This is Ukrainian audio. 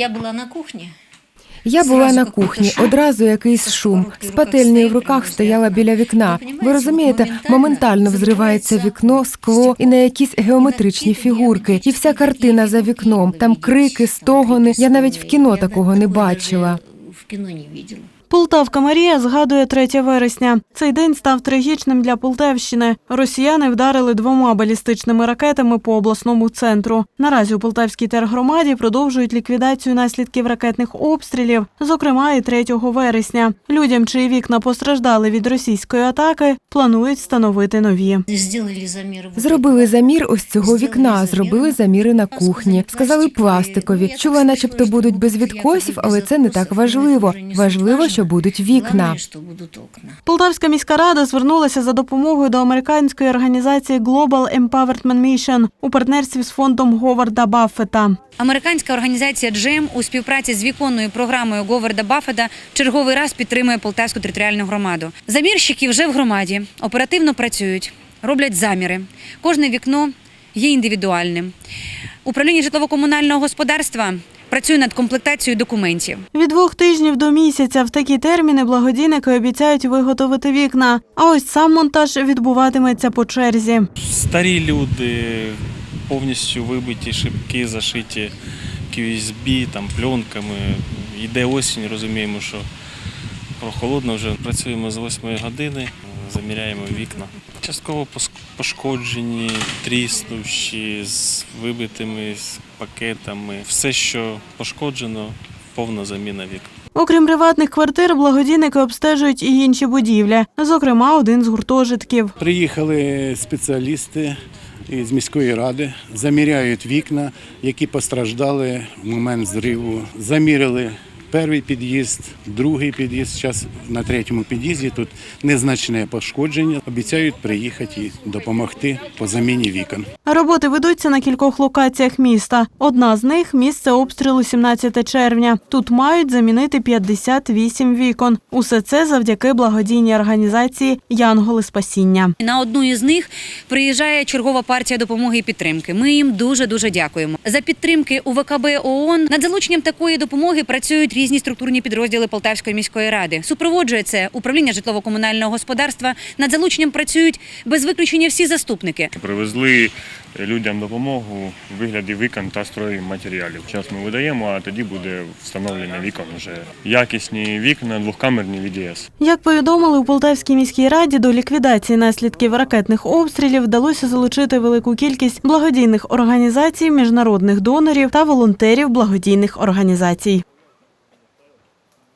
Я була на кухні. Я була на кухні, одразу якийсь шум. З пательнею в руках стояла біля вікна. Ви розумієте, моментально взривається вікно, скло і на якісь геометричні фігурки. І вся картина за вікном. Там крики, стогони. Я навіть в кіно такого не бачила. В кіно не видела. Полтавка Марія згадує 3 вересня. Цей день став трагічним для Полтавщини. Росіяни вдарили двома балістичними ракетами по обласному центру. Наразі у Полтавській тергромаді продовжують ліквідацію наслідків ракетних обстрілів, зокрема і 3 вересня. Людям, чиї вікна постраждали від російської атаки, планують встановити нові. Зробили замір ось цього вікна, зробили заміри на кухні. Сказали пластикові. Чула, начебто будуть без відкосів, але це не так важливо. Важливо, що будуть вікна. Полтавська міська рада звернулася за допомогою до американської організації Global Empowerment Mission у партнерстві з фондом Говарда Баффета. Американська організація Джем у співпраці з віконною програмою Говарда Баффеда черговий раз підтримує Полтавську територіальну громаду. Замірщики вже в громаді оперативно працюють, роблять заміри. Кожне вікно є індивідуальним. Управління житлово-комунального господарства працює над комплектацією документів. Від двох тижнів до місяця в такі терміни благодійники обіцяють виготовити вікна. А ось сам монтаж відбуватиметься по черзі. Старі люди, повністю вибиті шибки, зашиті QSB, там, пленками. Йде осінь, розуміємо, що прохолодно вже. Працюємо з 8 години, заміряємо вікна. Частково пошкоджені, тріснувші, з вибитими пакетами. Все, що пошкоджено, повна заміна вікон. Окрім приватних квартир, благодійники обстежують і інші будівлі, зокрема, один з гуртожитків. Приїхали спеціалісти з міської ради, заміряють вікна, які постраждали в момент зриву. Заміряли перший під'їзд, другий під'їзд. Зараз на третьому під'їзді тут незначне пошкодження. Обіцяють приїхати і допомогти по заміні вікон. Роботи ведуться на кількох локаціях міста. Одна з них місце обстрілу 17 червня. Тут мають замінити 58 вікон. Усе це завдяки благодійній організації Янголи Спасіння. На одну із них приїжджає чергова партія допомоги і підтримки. Ми їм дуже дуже дякуємо. За підтримки УВКБ ООН над залученням такої допомоги працюють різні структурні підрозділи Полтавської міської ради. Супроводжує це управління житлово-комунального господарства. Над залученням працюють без виключення всі заступники. Привезли людям допомогу в вигляді вікон та стройматеріалів. Зараз ми видаємо, а тоді буде встановлення вікон вже якісні вікна, двохкамерні VDS. Як повідомили у Полтавській міській раді, до ліквідації наслідків ракетних обстрілів вдалося залучити велику кількість благодійних організацій, міжнародних донорів та волонтерів благодійних організацій.